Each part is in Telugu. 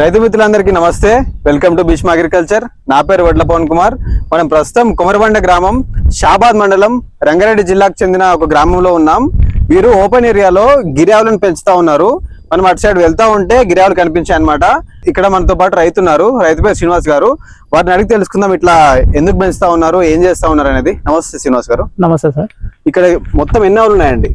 రైతు మిత్రులందరికీ నమస్తే. Welcome to Bhishma agriculture. నా పేరు వడ్ల పవన్ కుమార్. మనం ప్రస్తుతం కుమరబండ గ్రామం షాబాద్ మండలం రంగారెడ్డి జిల్లాకు చెందిన ఒక గ్రామంలో ఉన్నాం. వీరు ఓపెన్ ఏరియాలో గిరియావులను పెంచుతా ఉన్నారు. మనం అటు సైడ్ వెళ్తా ఉంటే గిరియావులు కనిపించాయి అనమాట ఇక్కడ మనతో పాటు రైతు ఉన్నారు. రైతు పేరు శ్రీనివాస్ గారు. వారిని అడిగి తెలుసుకుందాం ఇట్లా ఎందుకు పెంచుతా ఉన్నారు ఏం చేస్తా ఉన్నారు అనేది. నమస్తే శ్రీనివాస్ గారు. నమస్తే సార్. ఇక్కడ మొత్తం ఎన్ని ఆవులు ఉన్నాయండి?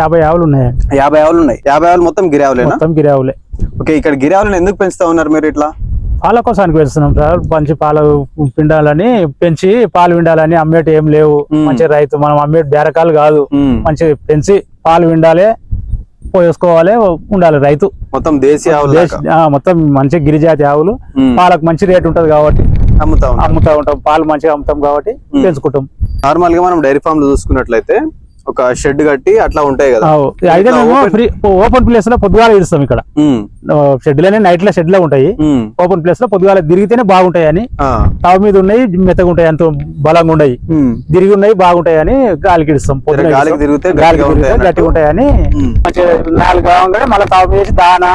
యాభై ఆవులు ఉన్నాయండి. యాభై ఆవులు ఉన్నాయి. యాభై ఆవులు మొత్తం గిరియావులేనా? మొత్తం గిరి ఆవులే ఓకే ఇక్కడ గిరియావులను ఎందుకు పెంచుతా ఉన్నారు మీరు ఇట్లా? పాల కోసానికి పెంచుతున్నాం సార్. మంచి పాలు పిండాలని పెంచి పాలు పిండాలని అమ్మేటి ఏం లేవు. మంచి రైతు మనం అమ్మేటి బేరకాలు కాదు. మంచి పెంచి పాలు పిండాలి పోసుకోవాలి ఉండాలి రైతు. మొత్తం దేశీయ ఆవులు మొత్తం మంచి గిరిజాతి ఆవులు. పాలకు మంచి రేట్ ఉంటది కాబట్టి అమ్ముతా అమ్ముతా ఉంటాం. పాలు మంచిగా అమ్ముతాం కాబట్టి. పెంచుకుంటాం. నార్మల్గా మనం డైరీ ఫామ్లో చూసుకున్నట్లయితే ఒక షెడ్ కట్టి అట్లా ఉంటాయి కదా. అయితే మేము ఫ్రీ ఓపెన్ ప్లేస్లో పొద్దుగాల ఇస్తాం ఇక్కడ. షెడ్లోనే నైట్లో షెడ్లో ఉంటాయి ఓపెన్ ప్లేస్లో పొద్దుగాల తిరిగితేనే బాగుంటాయి అని తావు మీద ఉన్నాయి మెత్తగా ఉంటాయి ఎంతో బలంగా ఉన్నాయి. తిరిగి ఉన్నాయి బాగుంటాయి అని గాలికి ఇస్తాం గాలికి. తిరిగితే గట్టిగా ఉంటాయని నాలుగు కావంగానే మళ్ళీ తావు వేసి దానా.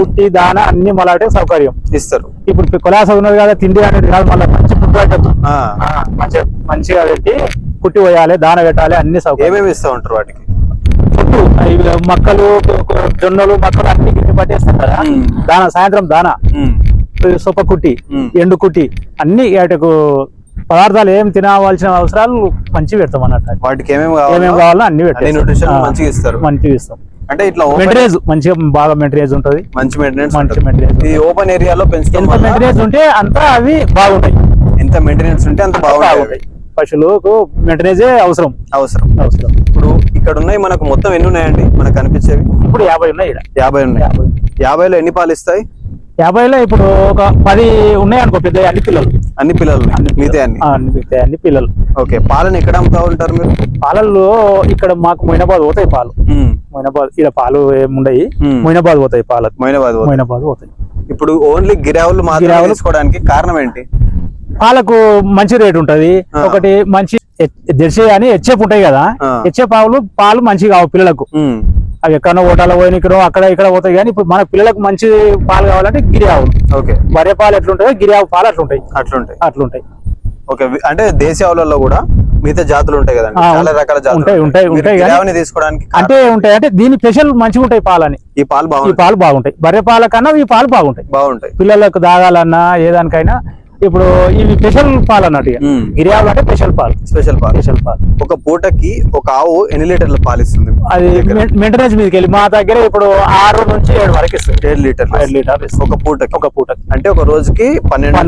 కుట్టి దానా అన్ని మళ్ళీ సౌకర్యం. ఇస్తారు. ఇప్పుడు కొలాస ఉన్నది కదా తిండి అనేది కాదు మళ్ళీ మంచి ఫుడ్ మంచిగా పెట్టి కుట్టి పోయాలి దాన పెట్టాలి అన్ని సౌకర్యం ఏమేమి ఇస్తా ఉంటారు వాటికి? చుట్టూ మొక్కలు జొన్నలు మొక్కలు అన్ని గిన్నె పట్టేస్తాం కదా. దాన సాయంత్రం దానా. సొప్ప కుట్టి. ఎండు కుట్టి అన్ని వాటికు పదార్థాలు ఏం తినవలసిన అవసరాలు మంచి పెడతాం అన్నట్టు. వాటికి ఏమేమి ఏమేమి కావాలో అన్ని ఆ, మంచిగా ఇస్తారు. మంచిగా ఇస్తాం. అంటే ఇట్లా మెటీరియల్స్ మంచిగా బాగా మెటీరియల్స్ ఉంటది. మంచి మెయింటెనెన్స్ మంచి మెటీరియల్స్ ఈ ఓపెన్ ఏరియాలో పెంచడం ఎంత మెటీరియల్స్ ఉంటే అంత అవి బాగుంటాయి. ఎంత మెయింటెనెన్స్ ఉంటే అంత బాగుంటాయి. పశువులకు మెటీరియల్సే అవసరం. అవసరం. అవసరం. ఇప్పుడు ఇక్కడ ఉన్నాయి మనకు మొత్తం ఎన్ని ఉన్నాయండి? మనకు కనిపించేవి ఇప్పుడు యాభై ఉన్నాయి యాభై ఉన్నాయి. యాభై యాభైలో ఎన్ని పాలు ఇస్తాయి యాభైలో ఇప్పుడు ఒక పది ఉన్నాయి అనుకో పెద్ద అన్ని పిల్లలు. అన్ని పిల్లలు. మిగతా అన్ని. ఆ, అన్ని పిల్లలు. ఓకే పాలను ఎక్కడ అమ్ముతా ఉంటారు మీరు? పాలల్లో ఇక్కడ మాకు మొయినాబాద్ పోతాయి పాలు. మొయినాబాద్ ఇక్కడ పాలు ఏముండయి. మొయినాబాద్ పోతాయి పాలు మైనాబాద్ పోతుంది. మొయినాబాద్ పోతాయి. ఇప్పుడు ఓన్లీ గిరావులు మాత్రమే. తీసుకోవడానికి కారణం ఏంటి? పాలకు మంచి రేట్ ఉంటది. ఒకటి మంచి జెర్సీ అని హెచ్ఎఫ్ ఉంటాయి కదా. హెచ్ఎఫ్ ఆవులు పాలు మంచిగా కావు పిల్లలకు. అవి ఎక్కడో ఓటాల పోయినక్కడ అక్కడ ఇక్కడ పోతాయి కానీ ఇప్పుడు మన పిల్లలకు మంచి పాలు కావాలంటే గిరి ఆవులు. ఓకే. బర్రె పాలు ఎట్లుంటాయో గిరి ఆవు పాలు అట్లుంటాయి. అట్లుంటాయి. అట్లుంటాయి. ఓకే. అంటే దేశీయ ఆవులలో కూడా మిగతా జాతులు ఉంటాయి కదండి. ఆ, చాలా రకాల జాతులు ఉంటాయి, ఉంటాయి, తీసుకోవడానికి అంటే ఉంటాయి. అంటే దీని స్పెషల్ మంచిగా ఉంటాయి పాలని. ఈ పాలు బాగుంటాయి. పాలు బాగుంటాయి. బర్రె పాల కన్నా ఈ పాలు బాగుంటాయి. బాగుంటాయి. పిల్లలకు దాగాలన్నా ఏ దానికైనా ఇప్పుడు ఇవి స్పెషల్ పాలు అన్నట్టు ఇక. ఉమ్, గిరి ఆవులు అంటే స్పెషల్ పాలు. స్పెషల్ పాలు. స్పెషల్ పాలు. ఒక పూటకి ఒక ఆవు ఎన్ని లీటర్ల పాలు ఇస్తుంది? అది మెయింటెనెన్స్ మీదకి వెళ్ళి. మా దగ్గర ఇప్పుడు ఆరు నుంచి ఏడు వరకు ఇస్తుంది. ఏడు లీటర్లు. ఏడు లీటర్ ఒక పూటకి. ఒక పూట అంటే ఒక రోజుకి పన్నెండు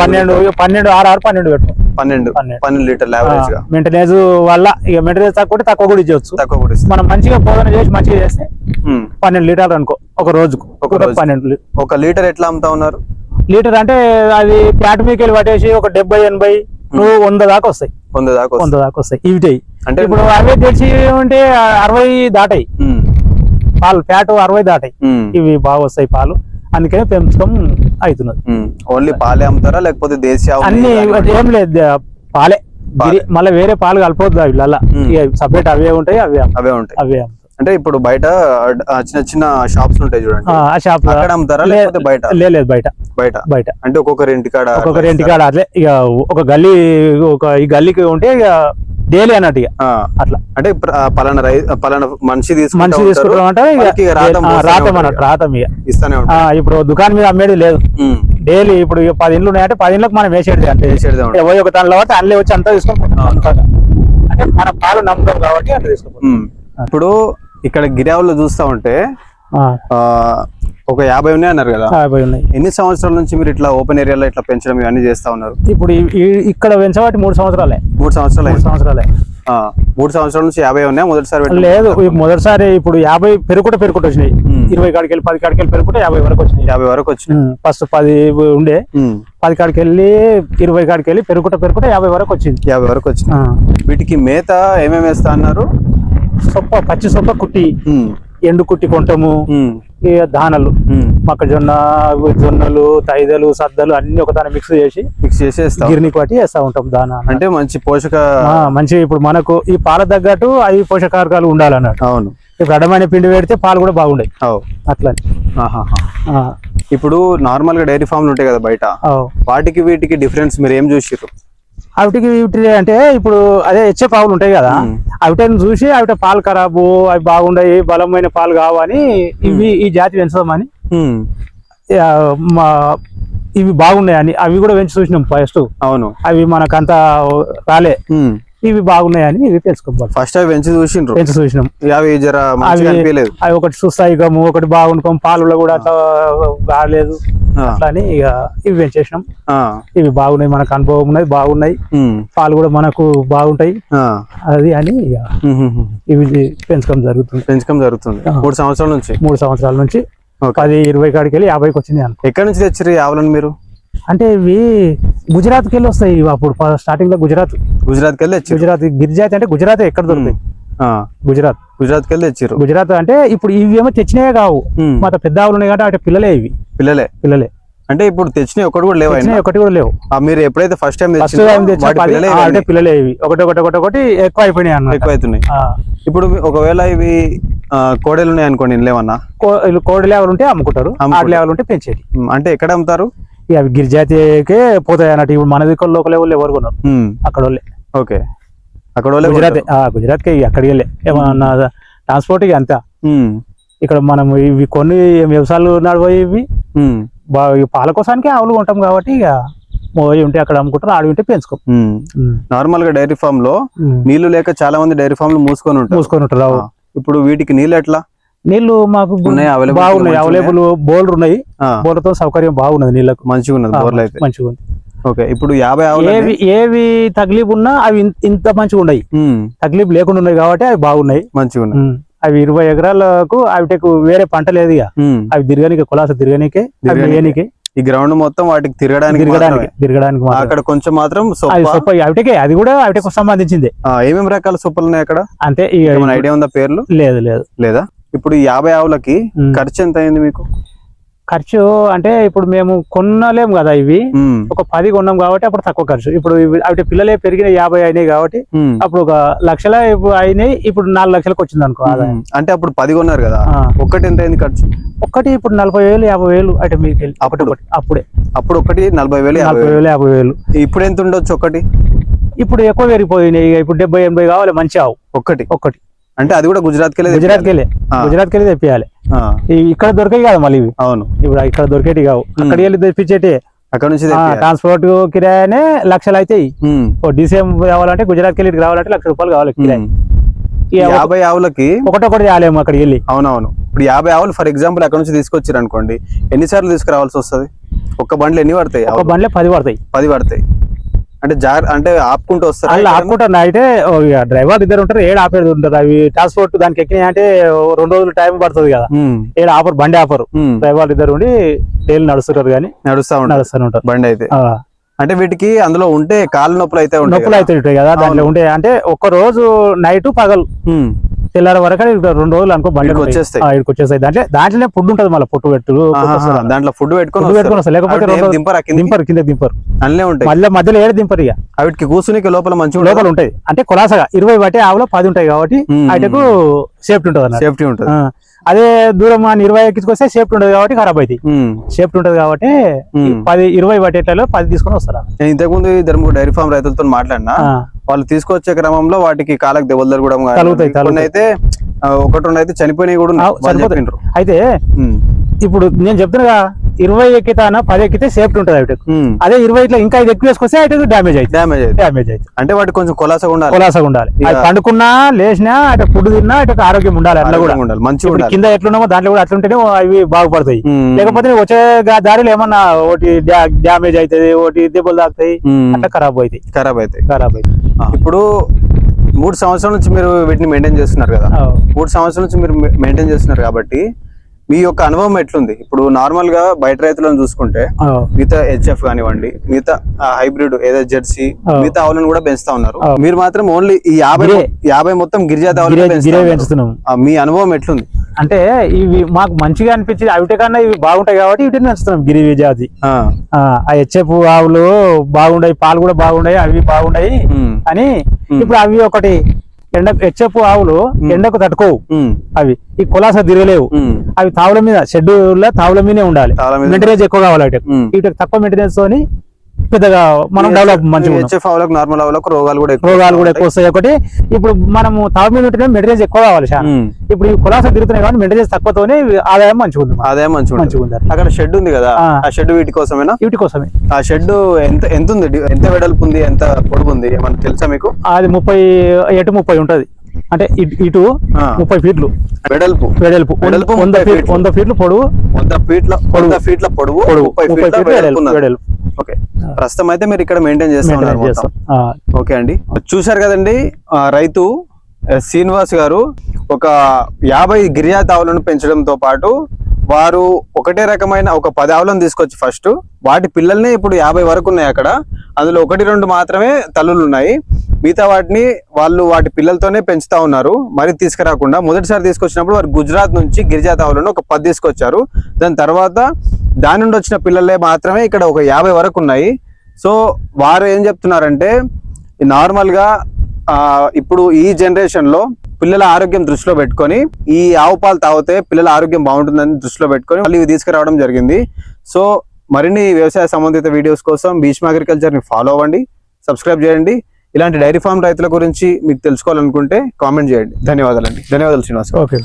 పన్నెండు. పన్నెండు ఆరు ఆరు పన్నెండు పెట్టు పన్నెండు. పన్నెండు. లీటర్లు యావరేజ్గా. మెయింటెనెన్స్ వల్ల ఇక మెయింటెనెన్స్ తక్కువ తక్కువ కూడా ఇచ్చవచ్చు తక్కువ కూడా ఇస్తుంది. మనం మంచిగా బోధన చేసి మంచిగా చేస్తే. పన్నెండు లీటర్లు అనుకో. ఒక రోజుకు. ఒక. పన్నెండు ఒక లీటర్ ఎట్లా అమ్ముతా ఉన్నారు? లీటర్ అంటే అది మీకు వెళ్ళి పట్టేసి ఒక డెబ్బై ఎనభై నువ్వు వంద దాకా వస్తాయి. వంద దాకా వంద. దాకా వస్తాయి. ఇవిటాయి అంటే ఇప్పుడు అవే తెచ్చి ఉంటే అరవై దాటాయి. పాలు ఫ్యాట్ అరవై దాటాయి. ఇవి బాగా వస్తాయి పాలు. అందుకని పెంచడం అవుతున్నది. ఓన్లీ పాలే అమ్ముతారా? లేకపోతే దేశీయ అన్ని ఏం లేదు. పాలే. మళ్ళీ వేరే పాలు కలపొద్దు అవి. సపరేట్ అవే ఉంటాయి అవే. అవే ఉంటాయి. అవే. అంటే ఇప్పుడు బయట చిన్న చిన్న షాప్స్ ఉంటాయి చూడండి. ఆ, షాప్ అక్కడ అమ్ముతారా లేకపోతే బయట? లేదు బయట. బయట? బయట. అంటే ఒక్కొక్కరి ఇంటికాడ ఒక్కొక్కరి ఇంటికాడ అట్లే ఇక ఒక గల్లీ ఒక ఈ గల్లీకి ఉంటే ఇక డైలీ అన్నట్టు ఇక. అట్లా. అంటే పలానా రై పలానా మనిషి తీసుకుంటా మనిషి. తీసుకుంటామంటే ఇక రాతం అన్నట్టు ఇక. రాతం ఇక. ఇస్తానే ఇప్పుడు దుకాణం మీద అమ్మేది లేదు. డైలీ ఇప్పుడు పది ఇండ్లు ఉన్నాయంటే పది ఇండ్లకు మనం వేసేది అంటే వేసేదే. పోయి ఒక దానిలో పడితే అందులో వచ్చి అంతా. అంతగా. అంటే మన పాలు నమ్ముతాం కాబట్టి అట్లా తీసుకుంటాం. ఇప్పుడు ఇక్కడ గిరావులో చూస్తా ఉంటే ఒక యాభై ఉన్నాయి అన్నారు కదా. యాభై ఉన్నాయి. ఎన్ని సంవత్సరాల నుంచి మీరు ఇట్లా ఓపెన్ ఏరియాలో ఇట్లా పెంచడం ఇవన్నీ చేస్తా ఉన్నారు? ఇప్పుడు ఇక్కడ పెంచబట్టి మూడు సంవత్సరాలే. మూడు సంవత్సరాలు. సంవత్సరాలే. మూడు సంవత్సరాల నుంచి యాభై ఉన్నాయి మొదటిసారి లేదు మొదటిసారి ఇప్పుడు యాభై పెరుగుకుంటే పెరుగుకుంటూ వచ్చినాయి. ఇరవై కాడికి వెళ్ళి పది కాడికి వెళ్ళి పెరుగుకుంటే యాభై వరకు వచ్చినాయి. యాభై వరకు వచ్చినాయి. ఫస్ట్ పది ఉండే పది కాడికి వెళ్ళి ఇరవై కాడికి వెళ్ళి పెరుగుకుంటే పెరుగుకుంటే యాభై వరకు వచ్చింది. యాభై వరకు వచ్చినాయి. ఆ. వీటికి మేత ఏమేమి వేస్తా అన్నారు? సొప్ప పచ్చి సొప్ప కుట్టి ఎండు కుట్టి కొంటము. దానలు. మొక్కజొన్న జొన్నలు తైదలు సద్దలు అన్ని ఒక దాని మిక్స్ చేసి మిక్స్ చేసి గిరిని పట్టి వేస్తా ఉంటాం దాన అంటే మంచి పోషక మంచి ఇప్పుడు మనకు ఈ పాల తగ్గట్టు అవి పోషకారకాలు ఉండాలన్నట్టు. అవును. ఇప్పుడు అడమైన పిండి పెడితే పాలు కూడా బాగుండయి అవు. అట్లా. ఇప్పుడు నార్మల్గా డైరీ ఫామ్లు ఉంటాయి కదా బయట. వాటికి వీటికి డిఫరెన్స్ మీరు ఏం చూసిర్రు? అవిటికి వీటి అంటే ఇప్పుడు అదే హెచ్చే పావులు ఉంటాయి కదా. అవిటని చూసి అవిట పాలు ఖరాబు అవి బాగుండయి బలమైన పాలు కావని ఇవి ఈ జాతి పెంచుదామని మా ఇవి బాగున్నాయని అవి కూడా పెంచి చూసినాం ఫస్ట్ అవును. అవి మనకంత రాలే. ఇవి బాగున్నాయని ఇవి తెలుసుకోవాలి. ఫస్ట్ అవి పెంచి చూసిండ్రు. పెంచి చూసినాం. అవి జర మంచిగా అవి ఒకటి సుస్థాయికము ఒకటి బాగుండకం పాలలో కూడా అట్లా బాగలేదు. అట్లా అని ఇక ఇవి పెంచేసినాం. ఇవి బాగున్నాయి మనకు అనుభవం ఉన్నది బాగున్నాయి. పాలు కూడా మనకు బాగుంటాయి. అది అని. ఇవి పెంచడం జరుగుతుంది. పెంచకం జరుగుతుంది. మూడు సంవత్సరాల నుంచి? మూడు సంవత్సరాల నుంచి. పది ఇరవై కాడికి వెళ్ళి యాభైకి వచ్చింది ఎక్కడి నుంచి తెచ్చిర్రు ఈ ఆవులను మీరు? అంటే ఇవి గుజరాత్కి వెళ్ళి వస్తాయి ఇవి అప్పుడు స్టార్టింగ్లో గుజరాత్. గుజరాత్కి వెళ్ళి గుజరాత్ గిరిజాతి అంటే గుజరాత్ ఎక్కడ దొరుకుతాయి? ఆ, గుజరాత్. గుజరాత్కి వెళ్ళి తెచ్చిర్రు. గుజరాత్ అంటే ఇప్పుడు ఇవి ఏమో తెచ్చినవే కావు. ఉమ్, మా పెద్ద ఆవులు ఉన్నాయి కాబట్టి అటు పిల్లలే ఇవి. పిల్లలే. పిల్లలే. అంటే ఇప్పుడు తెచ్చిన ఒకటి కూడా లేవు తెచ్చినవి ఒకటి కూడా లేవు. మీరు ఎప్పుడైతే ఫస్ట్ టైం ఫస్ట్ టైం అంటే పిల్లలే ఇవి. ఒకటి ఒకటి ఒకటి ఒకటి ఎక్కువ అయిపోయినాయి అన్నమాట. ఎక్కువ అవుతున్నాయి ఇప్పుడు ఒకవేళ ఇవి కోడలు ఉన్నాయి అనుకోండి లేవన్నా కో- వీళ్ళు కోడి లేవలు ఉంటే అమ్ముకుంటారు. ఆడి లేవలు ఉంటే పెంచేది. అంటే ఎక్కడ అమ్ముతారు? అవి గిరిజాతికే పోతాయి అన్నట్టు. ఇప్పుడు మన దిక్కుల్లో లోకల్ వాళ్ళు ఎవరు కొన్నారు అక్కడ వాళ్ళే. ఓకే. అక్కడ వాళ్ళే గుజరాత్ గుజరాత్కి ఇక అక్కడికి వెళ్ళే. ఏమన్నా ట్రాన్స్పోర్ట్ ఇక అంతా. ఇక్కడ మనం ఇవి కొన్ని వ్యవసాయాలు నడిపోయి ఇవి. ఉమ్, బాగా ఈ పాల కోసానికి ఆవులు కొంటాం కాబట్టి ఇక పోయి ఉంటే అక్కడ అమ్ముకుంటారు ఆడి ఉంటే పెంచుకో. నార్మల్గా డైరీ ఫామ్లో నీళ్ళు లేక చాలా మంది డైరీ ఫామ్లో మూసుకొని ఉంటారు. మూసుకొని ఉంటారు ఇప్పుడు వీటికి నీళ్ళు ఎట్లా? నీళ్ళు మాకు ఉన్నాయా? బాగున్నాయి అవైలబుల్ బోర్లు ఉన్నాయి. బోర్లతో సౌకర్యం బాగున్నది నీళ్ళకు మంచిగా ఉన్నది బోర్లు అయితే. మంచిగా ఉంది ఓకే ఇప్పుడు యాభై ఏవి ఏవి తగ్లీబ్ ఉన్నా అవి ఇంత మంచిగా ఉన్నాయి. తగ్లీబ్ లేకుండా ఉన్నాయి కాబట్టి అవి బాగున్నాయి. మంచిగా ఉన్నది ఉమ్. అవి ఇరవై ఎకరాలకు అవిటకు వేరే పంట లేదు ఇక. అవి తిరగనికే కులాస తిరగనికే. వేయనికే. ఈ గ్రౌండ్ మొత్తం వాటికి తిరగడానికి తిరగడానికి. తిరగడానికి అక్కడ కొంచెం మాత్రం సొప్ప. అవిటకే అది కూడా అవిటకు సంబంధించింది. ఏమేమి రకాల సొప్పలు ఉన్నాయి అక్కడ? ఏమైనా ఐడియా ఉందా పేర్లు? లేదు లేదు. లేదా? ఇప్పుడు యాభై ఆవులకి. ఖర్చు ఎంత అయింది మీకు? ఖర్చు అంటే ఇప్పుడు మేము కొనలేము కదా ఇవి. ఒక పది కొన్నాం కాబట్టి అప్పుడు తక్కువ ఖర్చు. ఇప్పుడు అవి పిల్లలే పెరిగిన యాభై అయినాయి కాబట్టి అప్పుడు ఒక లక్షల ఇప్పుడు అయినాయి ఇప్పుడు నాలుగు లక్షలకు వచ్చింది అనుకో. అంటే అప్పుడు పది కొన్నారు కదా. ఒక్కటి ఎంత అయింది ఖర్చు? ఒక్కటి ఇప్పుడు నలభై వేలు యాభై వేలు అటు మీకు అప్పుడు? అప్పుడే. అప్పుడు ఒకటి నలభై వేలు యాభై నలభై వేలు. యాభై వేలు. ఇప్పుడు ఎంత ఉండొచ్చు ఒకటి? ఇప్పుడు ఎక్కువ పెరిగిపోయినాయి ఇప్పుడు డెబ్బై ఎనభై కావాలి మంచి ఆవు. ఒక్కటి ఒక్కటి అంటే అది కూడా గుజరాత్కి వెళ్ళి గుజరాత్కి వెళ్ళి ఆ. గుజరాత్కి వెళ్ళి తెప్పియాలి ఇక్కడ దొరికాయి కదా మళ్ళీ అవును. ఇప్పుడు ఇక్కడ దొరికేటి కావు. అక్కడికి వెళ్ళి తెప్పించేటి అక్కడ నుంచి. ట్రాన్స్పోర్ట్ కిరాయనే లక్షలు అవుతాయి ఉమ్, ఓ డీసీఎం కావాలంటే గుజరాత్కి వెళ్ళి ఇటు రావాలంటే లక్ష రూపాయలు కావాలి కిరాయి. ఒక- యాభై ఆవులకి ఒకటొకటి చాలేము అక్కడికి వెళ్ళి. అవునవును. ఇప్పుడు యాభై ఆవులు ఫర్ ఎగ్జాంపుల్ అక్కడ నుంచి తీసుకొచ్చారు అనుకోండి ఎన్నిసార్లు తీసుకురావాల్సి వస్తది? ఒక్క బండ్లు ఎన్ని పడతాయి? ఒక? బండ్లే పది పడతాయి. పది పడతాయి. అంటే అంటే ఆపుకుంటూ వస్తారు? వాళ్ళు ఆపుకుంటారు. అయితే డ్రైవర్ ఇద్దరు ఉంటారు ఏడు ఆపేది ఉంటారు అవి ట్రాన్స్పోర్ట్ దానికి ఎక్కినాయి అంటే రెండు రోజులు టైం పడుతుంది కదా. ఏడు ఆపరు బండి ఆపరు. డ్రైవర్ ఇద్దరు ఉండి డైలీ నడుస్తుంటారు కానీ నడుస్తా ఉంటారు. నడుస్తూనే ఉంటారు. బండి అయితే. అంటే వీటికి అందులో ఉంటే కాళ్ళ నొప్పులు అయితే ఉంటాయి నొప్పులు అయితే ఉంటాయి కదా దాంట్లో ఉంటే. అంటే ఒక్క రోజు నైట్ పగలు. తెల్లారి వరకు రెండు రోజులు అనుకో బండి వచ్చేస్తాయి. ఇక్కడికి వచ్చేస్తాయి. దాంట్లో దాంట్లోనే ఫుడ్ ఉంటుంది మళ్ళీ పొట్టు పెట్టు దాంట్లో ఫుడ్ పెట్టుకొని పెట్టుకొని. వస్తారు. లేకపోతే దింపరా కింద దింపరు. అల్లే ఉంటాయి. మళ్ళీ మధ్యలో ఏడు దింపరు ఇక. వాటికి కూర్చునికి లోపల మంచిగా లోపల ఉంటాయి. అంటే కులాసగా ఇరవై బట్టి ఆవులో పది ఉంటాయి కాబట్టి. వాటికు సేఫ్టీ ఉంటుంది సేఫ్టీ ఉంటుంది. అదే దూరం మన ఇరవై ఎక్కించుకొస్తే సేఫ్టీ ఉంటుంది కాబట్టి ఖరాబ్ అవుతాయి. సేఫ్టీ ఉంటుంది కాబట్టి. పది ఇరవై బట్టేట్లలో పది తీసుకొని వస్తారు. నేను ఇంతకుముందు ముగ్గురు డైరీ ఫామ్ రైతులతో మాట్లాడినా వాళ్ళు తీసుకొచ్చే క్రమంలో వాటికి కాళ్ళకి దెబ్బలు. కొన్ని అయితే ఒకటి అయితే చనిపోయినాయి కూడా అయితే ఇప్పుడు నేను చెప్తున్నా ఇరవై ఎక్కితానా పది ఎక్కితే సేఫ్టీ ఉంటుంది ఉమ్. అదే ఇరవై ఇట్లా ఇంకా ఐదు ఎక్కువ వేసుకొస్తే వాటికి డ్యామేజ్ అవుతుంది. డ్యామేజ్ అయితే డ్యామేజ్ అవుతుంది. అంటే వాటికి కొంచెం కొలాసగా ఉండాలి. కులాసగా ఉండాలి. అది పండుకున్నా లేచినా అటు ఫుడ్ తిన్నా అటు ఆరోగ్యం ఉండాలి అట్లా కూడా. ఉండాలి. మంచిగా కింద ఎట్లున్నామో దాంట్లో కూడా అట్లుంటేనే అవి బాగుపడతాయి. లేకపోతే వచ్చే దారిలో ఏమన్నా ఒకటి డ్యామేజ్ అవుతుంది ఒకటి దెబ్బలు తాకుతాయి అట్లా ఖరాబ్ అవుతాయి. ఖరాబ్ అయితే ఖరాబ్ అవుతాయి. ఇప్పుడు మూడు సంవత్సరాల నుంచి మీరు వీటిని మెయింటైన్ చేస్తున్నారు కదా. మూడు సంవత్సరాల నుంచి మీరు మెయింటైన్ చేస్తున్నారు కాబట్టి మీ యొక్క అనుభవం ఎట్లుంది ఇప్పుడు నార్మల్గా బయట రైతులను చూసుకుంటే మిగతా హెచ్ఎఫ్ కానివ్వండి మిగతా హైబ్రిడ్ ఏదో జెర్సీ. మిగతా ఆవులను కూడా పెంచుతా ఉన్నారు. మీరు మాత్రం ఓన్లీ ఈ యాభై. యాభై మొత్తం గిరిజాత. పెంచుతున్నాం మీ అనుభవం ఎట్లుంది అంటే ఇవి మాకు మంచిగా అనిపించింది అవిటి కన్నా ఇవి బాగుంటాయి కాబట్టి వీటిని పెంచుతున్నాం గిరి జాతి ఆ, హెచ్ఎఫ్ ఆవులు బాగుండాయి పాలు కూడా బాగుండాయి అవి బాగుండాయి అని. ఇప్పుడు అవి ఒకటి ఎండ హెచ్ఎఫ్ ఆవులు ఎండకు తట్టుకోవు. అవి ఈ కులాస తిరగలేవు. అవి తావుల మీద షెడ్యూల్ తావుల మీదే ఉండాలి. మెయింటెనెన్స్ ఎక్కువ కావాలి. వీటికి తక్కువ మెయింటెనెన్స్ తోని పెద్దగా మనం డెవలప్ మంచిగా నార్మల్ ఆవులకు రోగాలు కూడా ఎక్కువ రోగాలు కూడా ఎక్కువ వస్తాయి ఒకటి. ఇప్పుడు మనము తావు మీద ఉంటేనే మెయింటెనెన్స్ ఎక్కువ కావాలి చాలా ఉమ్, ఇప్పుడు ఈ కులాస తిరుగుతున్నాయి కాబట్టి మెయింటెనెన్స్ తక్కువతోనే ఆదాయం మంచిగా ఉంది. అదే మంచిగా మంచిగా. ఉంది అక్కడ షెడ్ ఉంది కదా ఆ. షెడ్ వీటి కోసమేనా? వీటి కోసమే. ఆ షెడ్ ఎంత ఎంత ఉంది? ఎంత వెడల్పు ఉంది? ఎంత పొడుగు ఉంది? ఏమన్నా తెలుసా మీకు? అది ముప్పై ఎటు ముప్పై ఉంటది. అంటే ఇటు-. ముప్పై ఫీట్లు. వెడల్పు. వెడల్పు. వెడల్పు వంద ఫీట్ ఫీట్లు. వంద ఫీట్లు పొడవు. వంద ఫీట్ల వంద ఫీట్ల పొడవు ముప్పై ఫీట్ల. వెడల్పు. ఓకే. ప్రస్తుతం అయితే మీరు ఇక్కడ మెయింటైన్ చేస్తున్నారు ఓకే అండి. చూశారు కదండి రైతు శ్రీనివాస్ గారు ఒక యాభై గిరిజాతి ఆవులను పెంచడంతో పాటు వారు ఒకటే రకమైన ఒక పది ఆవులను తీసుకొచ్చి ఫస్ట్ వాటి పిల్లల్ని ఇప్పుడు యాభై వరకు ఉన్నాయి అక్కడ. అందులో ఒకటి రెండు మాత్రమే తల్లులు ఉన్నాయి. మిగతా వాటిని వాళ్ళు వాటి పిల్లలతోనే పెంచుతా ఉన్నారు. మరి తీసుకురాకుండా మొదటిసారి తీసుకొచ్చినప్పుడు వారు గుజరాత్ నుంచి గిరిజాతి ఆవులను ఒక పది తీసుకొచ్చారు. దాని తర్వాత దాని నుండి వచ్చిన పిల్లలే మాత్రమే ఇక్కడ ఒక యాభై వరకు ఉన్నాయి. సో వారు ఏం చెప్తున్నారంటే నార్మల్గా ఇప్పుడు ఈ జనరేషన్లో పిల్లల ఆరోగ్యం దృష్టిలో పెట్టుకొని ఈ ఆవు పాలు తాగితే పిల్లల ఆరోగ్యం బాగుంటుందని దృష్టిలో పెట్టుకొని మళ్ళీ ఇవి తీసుకురావడం జరిగింది. సో మరిన్ని వ్యవసాయ సంబంధిత వీడియోస్ కోసం భీష్మ అగ్రికల్చర్ని ఫాలో అవ్వండి సబ్స్క్రైబ్ చేయండి. ఇలాంటి డైరీ ఫార్మ్ రైతుల గురించి మీకు తెలుసుకోవాలనుకుంటే కామెంట్ చేయండి. ధన్యవాదాలండి. ధన్యవాదాలు శ్రీనివాస్ ఓకే.